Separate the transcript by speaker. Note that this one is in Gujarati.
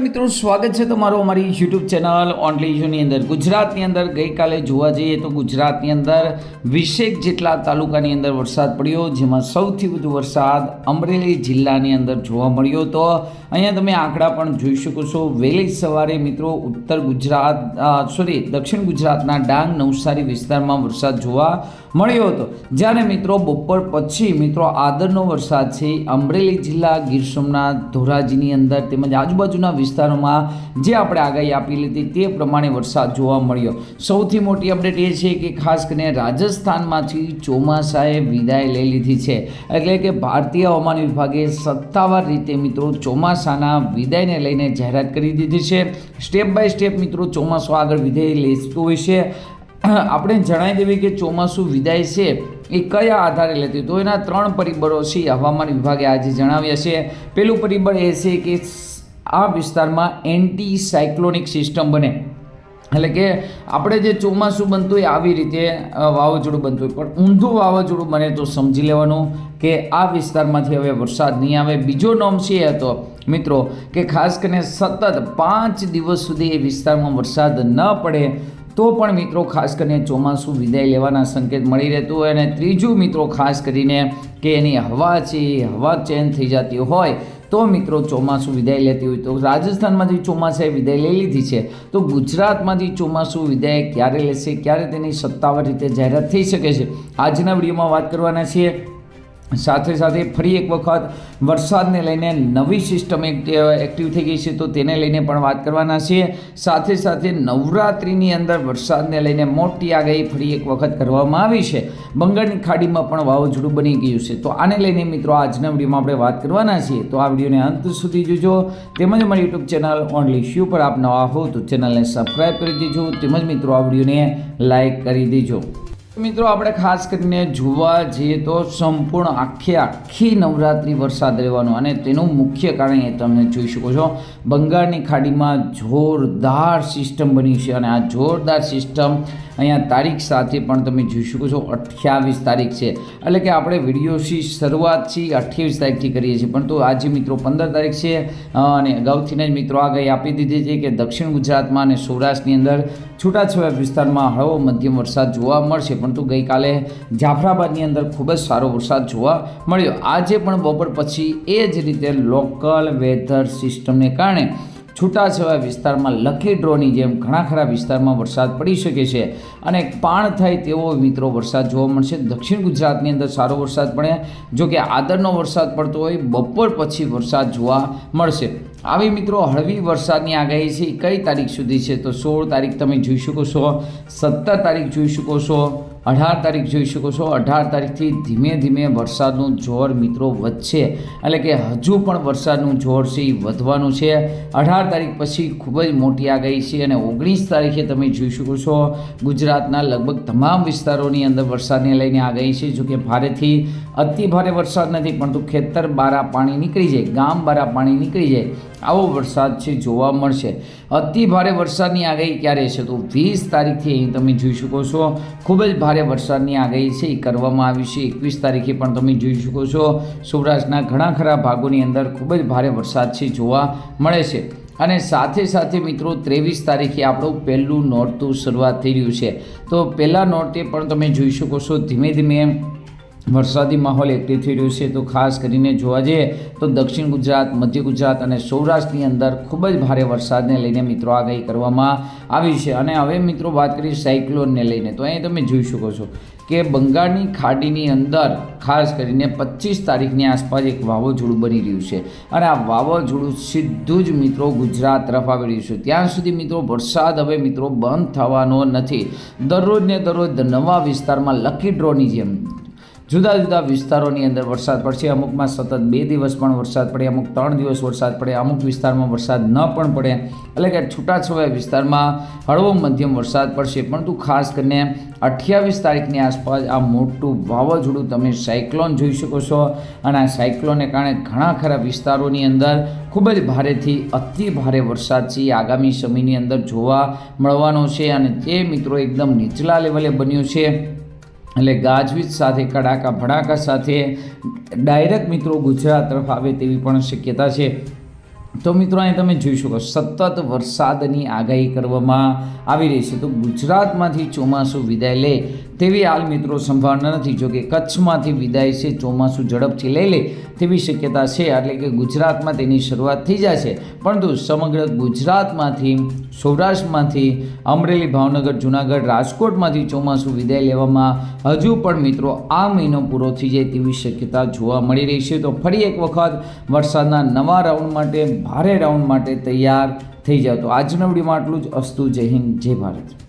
Speaker 1: મિત્રો, સ્વાગત છે તમારું અમારી યુટ્યુબ ચેનલ ઓનલી અંદર. ગુજરાતની અંદર ગઈકાલે જોવા જઈએ તો ગુજરાતની અંદર વીસેક જેટલા તાલુકાની અંદર વરસાદ પડ્યો, જેમાં સૌથી વધુ વરસાદ અમરેલી જિલ્લાની અંદર જોવા મળ્યો તો અહીંયા તમે આંકડા પણ જોઈ શકો છો. વહેલી સવારે મિત્રો ઉત્તર ગુજરાત સોરી દક્ષિણ ગુજરાતના ડાંગ, નવસારી વિસ્તારમાં વરસાદ જોવા મળ્યો હતો. જ્યારે મિત્રો બપોર પછી મિત્રો આદરનો વરસાદ છે, અમરેલી જિલ્લા ગીર સોમનાથ ધોરાજીની અંદર તેમજ આજુબાજુના વિસ્તારોમાં જે આપણે આગાહી આપેલી હતી તે પ્રમાણે વરસાદ જોવા મળ્યો. સૌથી મોટી અપડેટ એ છે કે ખાસ કરીને રાજસ્થાનમાંથી ચોમાસાએ વિદાય લઈ લીધી છે. એટલે કે ભારતીય હવામાન વિભાગે સત્તાવાર રીતે મિત્રો ચોમાસાના વિદાયને લઈને જાહેરાત કરી દીધી છે. સ્ટેપ બાય સ્ટેપ મિત્રો ચોમાસું આગળ વિદાય લેતું હોય છે. આપણે જણાવી દેવી કે ચોમાસું વિદાય છે એ કયા આધારે લેતી તો એના ત્રણ પરિબળો છે હવામાન વિભાગે આજે જણાવ્યા છે. પેલું પરિબળ એ છે કે આ વિસ્તારમાં એન્ટી સાયક્લોનિક સિસ્ટમ બને. એટલે કે આપણે જે ચોમાસું બનતું હોય આવી રીતે વાવાઝોડું બનતું હોય. પણ ઊંધું વાવાઝોડું બને તો સમજી લેવાનું કે આ વિસ્તારમાંથી હવે વરસાદ નહીં આવે. બીજો નોમ છે હતો, મિત્રો, કે ખાસ કરીને સતત પાંચ દિવસ સુધી એ વિસ્તારમાં વરસાદ ન પડે, તો પણ મિત્રો ખાસ કરીને ચોમાસું વિદાય લેવાના સંકેત મળી રહેતું હોય. અને ત્રીજું મિત્રો ખાસ કરીને કે એની હવા છે હવા ચેન્જ થઈ જતી હોય તો મિત્રો ચોમાસું વિદાય લેતી હોય. તો રાજસ્થાનમાંથી ચોમાસાએ વિદાય લઈ લીધી છે, તો ગુજરાતમાંથી ચોમાસું વિદાય ક્યારે લેશે, ક્યારે તેની સત્તાવાર રીતે જાહેરાત થઈ શકે છે, આજના વિડીયોમાં વાત કરવાના છીએ. સાથે સાથે ફરી એક વખત વરસાદને લઈને નવી સિસ્ટમ એક્ટિવ થઈ ગઈ છે, તો તેને લઈને પણ વાત કરવાના છીએ સાથે સાથે નવરાત્રિની અંદર વરસાદને લઈને મોટી આગાહી ફરી એક વખત કરવામાં આવી છે. બંગાળની ખાડીમાં પણ વાવાઝોડું બની ગયું છે. તો આને લઈને મિત્રો આજના વિડીયોમાં આપણે વાત કરવાના છીએ. તો આ વિડીયોને અંત સુધી જોજો. તેમજ મારી યુટ્યુબ ચેનલ ઓનલી શ્યુ પર આપ નવા હો તો ચેનલને સબસ્ક્રાઈબ કરી દેજો. તેમજ મિત્રો આ વિડીયોને લાઇક કરી દેજો. મિત્રો, આપણે ખાસ કરીને જોવા જઈએ તો સંપૂર્ણ આખે આખી નવરાત્રિ વરસાદ રહેવાનો અને તેનું મુખ્ય કારણ એ તમે જોઈ શકો છો. બંગાળની ખાડીમાં જોરદાર સિસ્ટમ બની છે અને આ જોરદાર સિસ્ટમ અહીંયા તારીખ સાથે પણ તમે જોઈ શકો છો, અઠ્યાવીસ તારીખ છે. એટલે કે આપણે વિડીયોથી શરૂઆત છે અઠ્યાવીસ તારીખથી કરીએ છીએ. પરંતુ આજે મિત્રો પંદર તારીખ છે અને અગાઉથીને જ મિત્રો આગાહી આપી દીધી છે કે દક્ષિણ ગુજરાતમાં અને સૌરાષ્ટ્રની અંદર છૂટાછવાયા વિસ્તારમાં હળવો મધ્યમ વરસાદ જોવા મળશે. પરંતુ ગઈકાલે જાફરાબાદની અંદર ખૂબ જ સારો વરસાદ જોવા મળ્યો. આજે પણ બપોર પછી એ જ રીતે લોકલ વેધર સિસ્ટમને કારણે છૂટાછવાયા વિસ્તારમાં લકી ડ્રોની જેમ ઘણા ખરા વિસ્તારમાં વરસાદ પડી શકે છે અને પાણ થાય તેવો મિત્રો વરસાદ જોવા મળશે. દક્ષિણ ગુજરાતની અંદર સારો વરસાદ પડે. જો કે આદરનો વરસાદ પડતો હોય, બપોર પછી વરસાદ જોવા મળશે. આવી મિત્રો હળવી વરસાદની આગાહી છે. કઈ તારીખ સુધી છે? તો સોળ તારીખ તમે જોઈ શકો છો. સત્તર તારીખ જોઈ શકો છો. અઢાર તારીખ જોઈ શકો છો. અઢાર તારીખથી ધીમે ધીમે વરસાદનું જોર મિત્રો વધશે. એટલે કે હજુ પણ વરસાદનું જોર છે એ વધવાનું છે. અઢાર તારીખ પછી ખૂબ જ મોટી આગાહી છે અને ઓગણીસ તારીખે તમે જોઈ શકો છો, ગુજરાતના લગભગ તમામ વિસ્તારોની અંદર વરસાદને લઈને આગાહી છે. જોકે ભારેથી અતિ ભારે વરસાદ નથી, પરંતુ ખેતર બારા પાણી નીકળી જાય, ગામ બારા પાણી નીકળી જાય. આવો વરસાદ છે, જોવા મળશે. અતિ ભારે વરસાદની આગાહી ક્યારે છે? તો વીસ તારીખથી અહીં તમે જોઈ શકો છો. ખૂબ જ ભારે વરસાદની આગાહી છે, એ કરવામાં આવી છે. એકવીસ તારીખે પણ તમે જોઈ શકો છો, સૌરાષ્ટ્રના ઘણા ખરા ભાગોની અંદર ખૂબ જ ભારે વરસાદ છે, જોવા મળે છે. અને સાથે સાથે મિત્રો, ત્રેવીસ તારીખે આપણું પહેલું નોરતું શરૂઆત થઈ રહ્યું છે. તો પહેલાં નોરતે પણ તમે જોઈ શકો છો, ધીમે ધીમે વરસાદી માહોલ એક્ટિવ થઈ રહ્યો છે. તો ખાસ કરીને જોવા જઈએ તો દક્ષિણ ગુજરાત, મધ્ય ગુજરાત અને સૌરાષ્ટ્રની અંદર ખૂબ જ ભારે વરસાદને લઈને મિત્રો આગાહી કરવામાં આવી છે. અને હવે મિત્રો વાત કરીએ સાયક્લોનને લઈને. તો અહીં તમે જોઈ શકો છો કે બંગાળની ખાડીની અંદર ખાસ કરીને પચીસ તારીખની આસપાસ એક વાવાઝોડું બની રહ્યું છે. અને આ વાવાઝોડું સીધું જ મિત્રો ગુજરાત તરફ આવી રહ્યું છે. ત્યાં સુધી મિત્રો વરસાદ હવે મિત્રો બંધ થવાનો નથી. દરરોજ ને દરરોજ નવા વિસ્તારમાં લકી ડ્રોની જેમ જુદા જુદા વિસ્તારોની અંદર વરસાદ પડશે. અમુકમાં સતત બે દિવસ પણ વરસાદ પડે, અમુક ત્રણ દિવસ વરસાદ પડે, અમુક વિસ્તારમાં વરસાદ ન પણ પડે. એટલે કે છૂટાછવાયા વિસ્તારમાં હળવો મધ્યમ વરસાદ પડશે. પરંતુ ખાસ કરીને અઠ્યાવીસ તારીખની આસપાસ આ મોટું વાવાઝોડું તમે સાયક્લોન જોઈ શકો છો. અને આ સાયક્લોનને કારણે ઘણા ખરા વિસ્તારોની અંદર ખૂબ જ ભારેથી અતિ ભારે વરસાદ છે. આગામી સમયની અંદર જોવા મળવાનો છે અને તે મિત્રો એકદમ નીચલા લેવલે બન્યું છે. એટલે ગાજવીજ સાથે, કડાકા ભડાકા સાથે ડાયરેક્ટ મિત્રો ગુજરાત તરફ આવે તેવી પણ શક્યતા છે. તો મિત્રો, અહીં તમે જોઈ શકો સતત વરસાદની આગાહી કરવામાં આવી રહી છે. તો ગુજરાતમાંથી ચોમાસું વિદાય લે તેવી હાલ મિત્રો સંભાવના નથી. જોકે કચ્છમાંથી વિદાય છે, ચોમાસું ઝડપથી લઈ લે તેવી શક્યતા છે. એટલે કે ગુજરાતમાં તેની શરૂઆત થઈ જશે. પરંતુ સમગ્ર ગુજરાતમાંથી, સૌરાષ્ટ્રમાંથી, અમરેલી, ભાવનગર, જુનાગઢ, રાજકોટમાંથી ચોમાસું વિદાય લેવામાં હજુ પણ મિત્રો આ મહિનો પૂરો થઈ જાય તેવી શક્યતા જોવા મળી રહી છે. તો ફરી એક વખત વરસાદના નવા રાઉન્ડ માટે ભારે રાઉન્ડ માટે તૈયાર થઈ જાવ. તો આજના વિડીયોમાં આટલું જ. અસ્તુ, જય હિન્દ, જય ભારત.